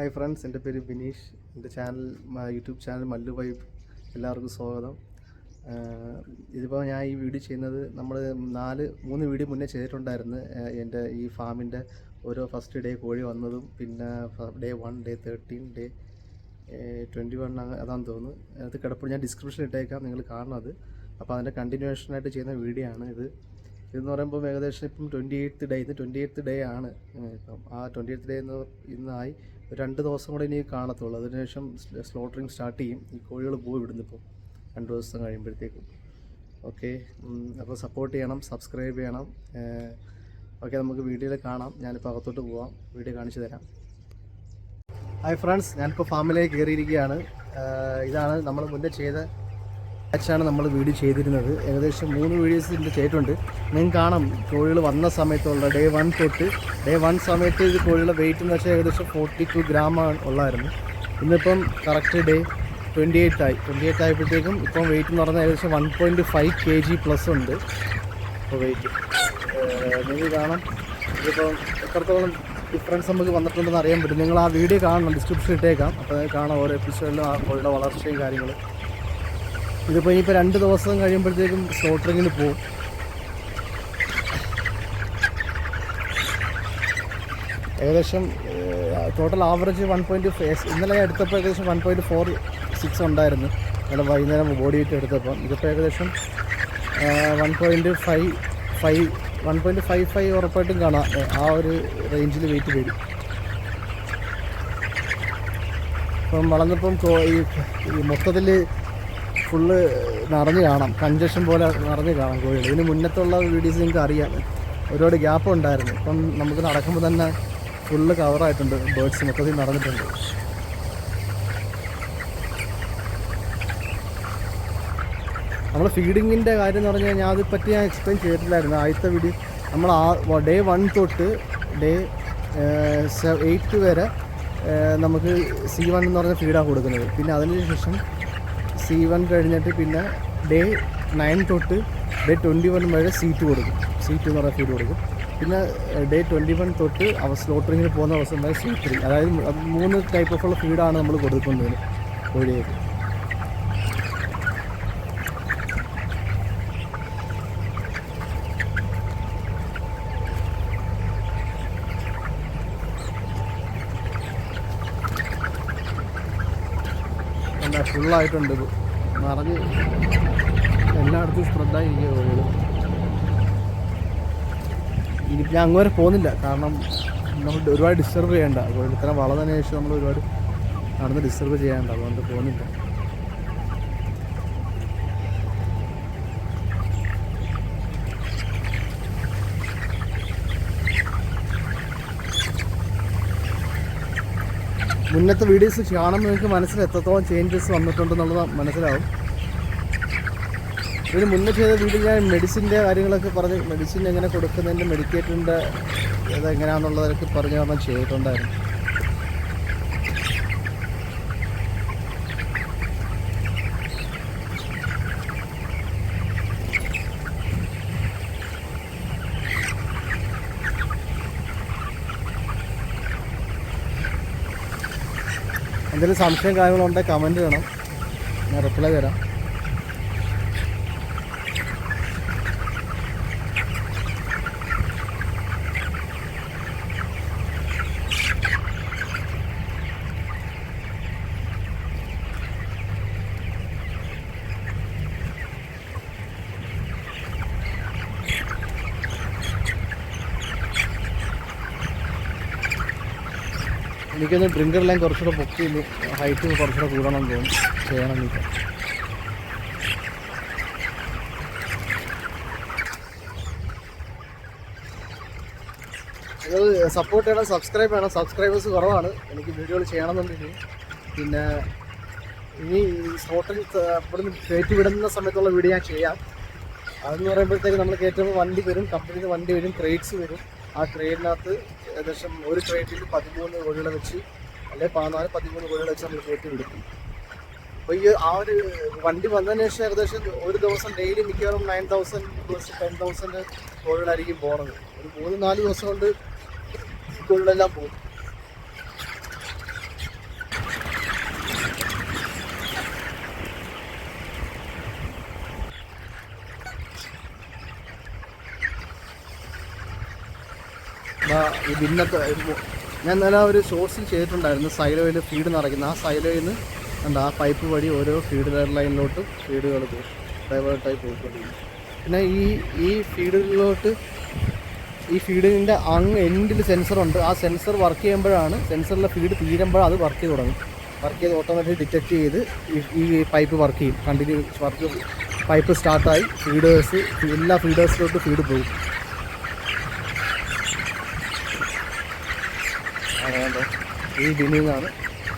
Hi friends എന്റെ പേര് ബിനീഷ് എന്റെ channel YouTube channel Mallu vibe എല്ലാവർക്കും സ്വാഗതം. ഇതിപ്പോൾ ഞാൻ ഈ വീഡിയോ ചെയ്യുന്നത് നമ്മൾ നാല് മൂന്ന് വീഡിയോ മുന്നേ ചെയ്തിട്ടുണ്ടായിരുന്നു. എന്റെ ഈ ഫാമിന്റെ ഓരോ ഫസ്റ്റ് ഡേ കോഴി വന്നതും പിന്നെ day one day thirteen day twenty one അതാണെന്ന് തോന്നുന്നു. അത് കിടപ്പോൾ ഞാൻ ഡിസ്ക്രിപ്ഷൻ ഇട്ടേക്കാം നിങ്ങൾ കാണുന്നത് അപ്പോൾ അതിന്റെ കണ്ടിന്യൂഷനായിട്ട് ചെയ്യുന്ന വീഡിയോ ആണ് ഇത്. ഇതെന്ന് പറയുമ്പോൾ ഏകദേശം ഇപ്പം ട്വന്റി എയ്ത്ത് ഡേ ഇന്ന് ട്വന്റി എയ്ത്ത് ഡേ ആണ് ഇപ്പം ആ ട്വന്റി എയ്ത്ത് ഡേ എന്ന് ഇന്നായി. രണ്ട് ദിവസം കൂടെ ഇനി കാണത്തുള്ളൂ. അതിനുശേഷം സ്ലോട്ടറിങ് സ്റ്റാർട്ട് ചെയ്യും. ഈ കോഴികൾ പോയി ഇവിടുന്ന് ഇപ്പോൾ രണ്ട് ദിവസം കഴിയുമ്പോഴത്തേക്കും. ഓക്കെ അപ്പോൾ സപ്പോർട്ട് ചെയ്യണം സബ്സ്ക്രൈബ് ചെയ്യണം. ഓക്കെ നമുക്ക് വീഡിയോയിൽ കാണാം. ഞാനിപ്പോൾ അകത്തോട്ട് പോവാം. വീഡിയോ കാണിച്ചു തരാം. ഹായ് ഫ്രണ്ട്സ് ഞാനിപ്പോൾ ഫാമിലേക്ക് കയറിയിരിക്കുകയാണ്. ഇതാണ് നമ്മൾ മുന്നേ ചെയ്ത ബാച്ചാണ് നമ്മൾ വീഡിയോ ചെയ്തിരുന്നത്. ഏകദേശം മൂന്ന് വീഡിയോസ് ഇതിന്റെ ചെയ്തിട്ടുണ്ട്. നിങ്ങൾക്ക് കാണാം കോഴികൾ വന്ന സമയത്തുള്ള ഡേ വൺ തൊട്ട് ഡേ വൺ സമയത്ത് ഇത് കോഴികളുടെ വെയിറ്റ് എന്ന് വെച്ചാൽ ഏകദേശം ഫോർട്ടി ടു ഗ്രാം ഉള്ളായിരുന്നു. ഇന്നിപ്പം കറക്റ്റ് ഡേ ട്വന്റി എയ്റ്റ് ആയി. ട്വന്റി എയ്റ്റ് ആയപ്പോഴത്തേക്കും ഇപ്പം വെയിറ്റ് എന്ന് പറഞ്ഞാൽ ഏകദേശം one point five K G plus ഉണ്ട് ഇപ്പോൾ വെയിറ്റ് നിങ്ങൾക്ക് കാണാം. ഇതിപ്പം എത്രത്തോളം ഡിഫറൻസ് നമുക്ക് വന്നിട്ടുണ്ടെന്ന് അറിയാൻ പറ്റും. നിങ്ങൾ ആ വീഡിയോ കാണണം. ഡിസ്ക്രിപ്ഷൻ ഇട്ടേക്കാം. അപ്പോൾ കാണാം ഓരോ എപ്പിസോഡിലും ആ കോഴിയുടെ വളർച്ചയും കാര്യങ്ങളും. ഇതിപ്പോൾ ഇനിയിപ്പോൾ രണ്ട് ദിവസം കഴിയുമ്പോഴത്തേക്കും സ്ലോട്ടറിങ്ങിന് പോകും ഏകദേശം ടോട്ടൽ ആവറേജ് വൺ പോയിന്റ് ഇന്നലെ ഞാൻ എടുത്തപ്പോൾ ഏകദേശം വൺ പോയിന്റ് ഫോർ സിക്സ് ഉണ്ടായിരുന്നു. ഇന്നലെ വൈകുന്നേരം ബോഡി വെയിറ്റ് എടുത്തപ്പോൾ ഇതിപ്പോൾ ഏകദേശം one point five five one point five five ഉറപ്പായിട്ടും കാണാം. ആ ഒരു റേഞ്ചിൽ വെയിറ്റ് വരും. ഇപ്പം വളർന്നപ്പം ഈ മൊത്തത്തിൽ ഫുള്ള് നിറഞ്ഞു കാണാം. കഞ്ചഷൻ പോലെ നിറഞ്ഞു കാണാം കോഴികൾ ഇതിന് മുന്നത്തുള്ള വീഡിയോസ് നിങ്ങൾക്ക് അറിയാം. ഒരുപാട് ഗ്യാപ്പ് ഉണ്ടായിരുന്നു. ഇപ്പം നമുക്ക് നടക്കുമ്പോൾ തന്നെ ഫുള്ള് കവറായിട്ടുണ്ട് ബേർഡ്സ് മൊത്തത്തിൽ നടന്നിട്ടുണ്ട് നമ്മൾ ഫീഡിങ്ങിന്റെ കാര്യം എന്ന് പറഞ്ഞാൽ ഞാൻ അതിപ്പറ്റി ഞാൻ എക്സ്പ്ലെയിൻ ചെയ്തിട്ടില്ലായിരുന്നു. ആദ്യത്തെ വീഡിയോ നമ്മൾ ആ ഡേ വൺ തൊട്ട് ഡേ എയ്റ്റ് വരെ നമുക്ക് സി വൺ എന്ന് പറഞ്ഞ ഫീഡാണ് കൊടുക്കുന്നത്. പിന്നെ അതിന് ശേഷം സി വൺ കഴിഞ്ഞിട്ട് പിന്നെ ഡേ നയൻ തൊട്ട് ഡേ ട്വന്റി വൺ വരെ സീറ്റ് കൊടുക്കും. സീറ്റ് എന്ന് പറയുന്ന ഫീഡ് കൊടുക്കും. പിന്നെ ഡേ ട്വന്റി വൺ തൊട്ട് അവ സ്ലോട്ടറിങ്ങിന് പോകുന്ന അവസരം വരെ സീറ്റ് അതായത് മൂന്ന് ടൈപ്പ് ഓഫുള്ള ഫീഡാണ് നമ്മൾ കൊടുക്കുന്നത്. കോഴിയേക്ക് ഫുള്ളായിട്ടുണ്ട് ഇത് നിറഞ്ഞ് എല്ലായിടത്തും സ്പ്രെഡായിരിക്കുക കോഴികൾ ഇനി ഞാൻ വരെ പോകുന്നില്ല. കാരണം നമ്മൾ ഒരുപാട് ഡിസ്റ്റർബ് ചെയ്യേണ്ട. അതുപോലെ ഇത്ര വളർന്നതിന് ശേഷം നമ്മൾ ഒരുപാട് നടന്ന് ഡിസ്റ്റർബ് ചെയ്യേണ്ട അതുകൊണ്ട് പോകുന്നില്ല. മുന്നത്തെ വീഡിയോസ് കാണുമ്പോൾ നിങ്ങൾക്ക് മനസ്സിൽ എത്രത്തോളം ചേഞ്ചസ് വന്നിട്ടുണ്ടെന്നുള്ളത് മനസ്സിലാവും. ഇതിന് മുന്നേ ചെയ്ത വീഡിയോ ഞാൻ മെഡിസിന്റെ കാര്യങ്ങളൊക്കെ പറഞ്ഞ് മെഡിസിൻ എങ്ങനെ കൊടുക്കുന്നതിന്റെ മെഡിക്കേറ്ററിന്റെ ഇത് എങ്ങനെയാണെന്നുള്ളതൊക്കെ പറഞ്ഞ് നമ്മൾ ചെയ്തിട്ടുണ്ടായിരുന്നു. എന്തെങ്കിലും സംശയം കാര്യങ്ങളുണ്ടെങ്കിൽ കമന്റ് ചെയ്യണം. ഞാൻ റിപ്ലൈ തരാം. എനിക്കൊന്ന് ഡ്രിങ്കർ ലൈൻ കുറച്ചുകൂടെ പൊക്കി ഹൈറ്റ് കുറച്ചുകൂടെ കൂടണം തോന്നുന്നു. ചെയ്യണം എനിക്ക് നിങ്ങൾ സപ്പോർട്ട് ചെയ്യണം സബ്സ്ക്രൈബ് ചെയ്യണം സബ്സ്ക്രൈബേഴ്സ് കുറവാണ്. എനിക്ക് വീഡിയോകൾ ചെയ്യണമെന്നുണ്ടെങ്കിൽ പിന്നെ ഇനി ഹോട്ടൽ ഇവിടുന്ന് കയറ്റി വിടുന്ന സമയത്തുള്ള വീഡിയോ ഞാൻ ചെയ്യാം. അതെന്ന് പറയുമ്പോഴത്തേക്ക് നമ്മൾ കയറ്റുമ്പോൾ വണ്ടി വരും കമ്പനിയിൽ വണ്ടി വരും ക്രേറ്റ്സ് വരും. ആ ട്രെയിനിനകത്ത് ഏകദേശം ഒരു ട്രെയിനിൽ പതിമൂന്ന് കോഴികളെ വെച്ച് അല്ലെങ്കിൽ പതിനാല് പതിമൂന്ന് കോഴികളെ വെച്ച് നമ്മൾ കയറ്റി വിടും. അപ്പോൾ ഈ ആ ഒരു വണ്ടി വന്നതിന് ശേഷം ഏകദേശം ഒരു ദിവസം ഡെയിലി മിക്കവാറും nine thousand plus ten thousand കോഴികളായിരിക്കും പോണത്. ഒരു മൂന്ന് നാല് ദിവസം കൊണ്ട് കോഴികളെല്ലാം പോകും. ഈ ഭിന്നത്തെ ഞാൻ നല്ല ഒരു ഷോർട്സിൽ ചെയ്തിട്ടുണ്ടായിരുന്നു. സൈലോയിൽ ഫീഡ് നിറയ്ക്കുന്ന. ആ സൈലോയിൽ നിന്ന് എന്താ ആ പൈപ്പ് വഴി ഓരോ ഫീഡ് ലൈനിലോട്ട് ഫീഡുകൾ പോകും ഡൈവേർട്ടായി പോയിക്കൊണ്ടിരിക്കും. പിന്നെ ഈ ഈ ഫീഡിലോട്ട് ഈ ഫീഡിന്റെ അങ്ങ് എൻഡിൽ സെൻസറുണ്ട് ആ സെൻസർ വർക്ക് ചെയ്യുമ്പോഴാണ് സെൻസറിലെ ഫീഡ് തീരുമ്പോൾ അത് വർക്ക് ചെയ്ത് തുടങ്ങും. വർക്ക് ചെയ്ത് ഓട്ടോമാറ്റിക് ഡിറ്റക്ട് ചെയ്ത് ഈ പൈപ്പ് വർക്ക് ചെയ്യും. കണ്ടിന്യൂ വർക്ക് പൈപ്പ് സ്റ്റാർട്ടായി ഫീഡേഴ്സ് എല്ലാ ഫീഡേഴ്സിലോട്ട് ഫീഡ് പോകും. അങ്ങനെ ഈ ബിന്നിൽ നിന്നാണ്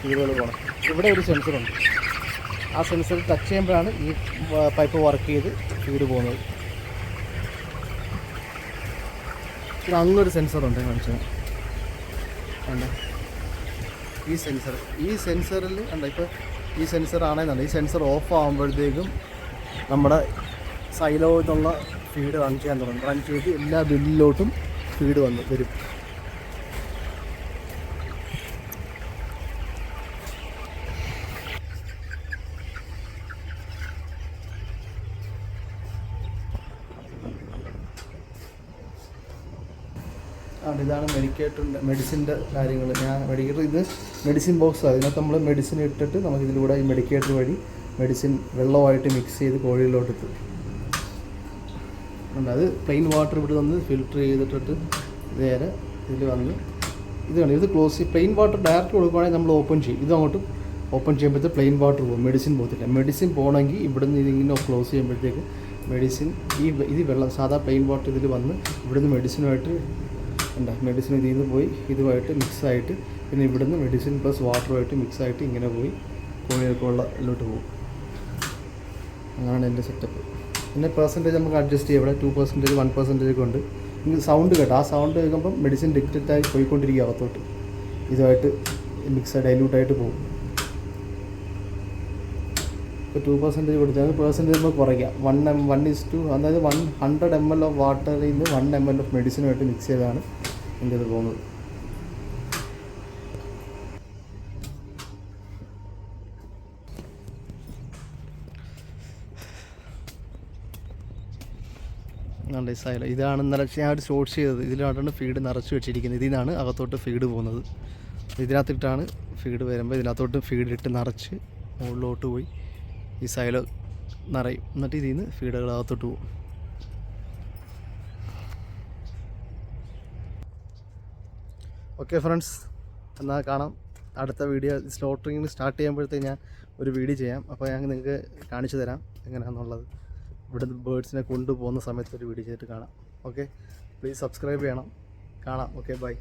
ഫീഡുകൾ പോകണം ഇവിടെ ഒരു സെൻസറുണ്ട് ആ സെൻസർ ടച്ച് ചെയ്യുമ്പോഴാണ് ഈ പൈപ്പ് വർക്ക് ചെയ്ത് ഫീഡ് പോകുന്നത്. പിന്നെ സെൻസറുണ്ട് കാണിച്ചത് കണ്ടോ? ഈ സെൻസർ ഈ സെൻസറിൽ കണ്ടോ ഇപ്പോൾ ഈ സെൻസർ ആണെന്നുണ്ട് ഈ സെൻസർ ഓഫ് ആകുമ്പോഴത്തേക്കും നമ്മുടെ സൈലോ ഫീഡ് റൺ ചെയ്യാൻ തുടങ്ങും. റൺ ചെയ്ത് എല്ലാ ബില്ലിലോട്ടും ഫീഡ് വന്ന് വരും. ആണ്. ഇതാണ് മെഡിക്കേറ്ററിന്റെ മെഡിസിന്റെ കാര്യങ്ങൾ. ഞാൻ മെഡിക്കേറ്റർ ഇത് മെഡിസിൻ ബോക്സ് അതിനകത്ത് നമ്മൾ മെഡിസിൻ ഇട്ടിട്ട് നമുക്ക് ഇതിലൂടെ ഈ മെഡിക്കേറ്റർ വഴി മെഡിസിൻ വെള്ളമായിട്ട് മിക്സ് ചെയ്ത് കോഴിയിലോട്ട് എത്തും അത് പ്ലെയിൻ വാട്ടർ ഇവിടെ വന്ന് ഫിൽറ്റർ ചെയ്തിട്ടിട്ട് നേരെ ഇതിൽ വന്ന് ഇത് കണ്ടു? ഇത് ക്ലോസ് പ്ലെയിൻ വാട്ടർ ഡയറക്റ്റ് കൊടുക്കുകയാണെങ്കിൽ നമ്മൾ ഓപ്പൺ ചെയ്യും. ഇത് അങ്ങോട്ട് ഓപ്പൺ ചെയ്യുമ്പോഴത്തെ പ്ലെയിൻ വാട്ടർ പോകും. മെഡിസിൻ പോകത്തില്ല. മെഡിസിൻ പോകണമെങ്കിൽ ഇവിടുന്ന് ഇതിങ്ങനെ ക്ലോസ് ചെയ്യുമ്പോഴത്തേക്ക് മെഡിസിൻ ഈ ഇത് വെള്ളം സാധാ പ്ലെയിൻ വാട്ടർ ഇതിൽ വന്ന് ഇവിടുന്ന് മെഡിസിനുമായിട്ട് എന്താ മെഡിസിൻ ഇതിൽ നിന്ന് പോയി ഇതുമായിട്ട് മിക്സായിട്ട് പിന്നെ ഇവിടുന്ന് മെഡിസിൻ പ്ലസ് വാട്ടറുമായിട്ട് മിക്സായിട്ട് ഇങ്ങനെ പോയി കോഴികൾക്കുള്ളതിലോട്ട് പോകും. അങ്ങനെയാണ് എന്റെ സെറ്റപ്പ് പിന്നെ പെർസെന്റേജ് നമുക്ക് അഡ്ജസ്റ്റ് ചെയ്യാം. ഇവിടെ ടു പെർസെന്റേജ് വൺ പെർസെന്റേജ് ഒക്കെ ഉണ്ട്. ഇനി സൗണ്ട് കേട്ടോ. ആ സൗണ്ട് കേൾക്കുമ്പോൾ മെഡിസിൻ ഡിക്റ്റഡായി പോയിക്കൊണ്ടിരിക്കുക അകത്തോട്ട്. ഇതുമായിട്ട് മിക്സ് ഡൈല്യൂട്ടായിട്ട് പോകും. ഇപ്പോൾ ടു പെർസെന്റേജ് കൊടുത്താൽ പെർസെന്റേജ് നമുക്ക് കുറയ്ക്കാം. One M one is two അതായത് one hundred M L of വാട്ടറിൽ നിന്ന് വൺ എം എൽ ഓഫ് മെഡിസിനുമായിട്ട് മിക്സ് ചെയ്താണ് എന്റെ അത് പോകുന്നത് നല്ല സൈല ഇതാണ് ഇന്നലെ ഞാൻ ഒരു ഷോർട്ട് ചെയ്തത്. ഇതിലാണ് ഫീഡ് നിറച്ച് വെച്ചിരിക്കുന്നത്. ഇതിനാണ് അകത്തോട്ട് ഫീഡ് പോകുന്നത്. ഇതിനകത്തിട്ടാണ് ഫീഡ് വരുമ്പോൾ ഇതിനകത്തോട്ട് ഫീഡ് ഇട്ട് നിറച്ച് മുകളിലോട്ട് പോയി ഈ സൈലോ നിറയും. എന്നിട്ട് ഇതിൽ നിന്ന് ഫീഡുകൾ അകത്തോട്ട് പോകും. ഓക്കെ ഫ്രണ്ട്സ് എന്നാൽ കാണാം. അടുത്ത വീഡിയോ സ്ലോട്ടറിങ് സ്റ്റാർട്ട് ചെയ്യുമ്പോഴത്തേക്ക് ഞാൻ ഒരു വീഡിയോ ചെയ്യാം. അപ്പോൾ ഞാൻ നിങ്ങൾക്ക് കാണിച്ചു തരാം എങ്ങനെയാണെന്നുള്ളത് ഇവിടുന്ന് ബേഡ്സിനെ കൊണ്ടുപോകുന്ന സമയത്ത് ഒരു വീഡിയോ ചെയ്തിട്ട് കാണാം. ഓക്കെ പ്ലീസ് സബ്സ്ക്രൈബ് ചെയ്യണം. കാണാം. Okay bye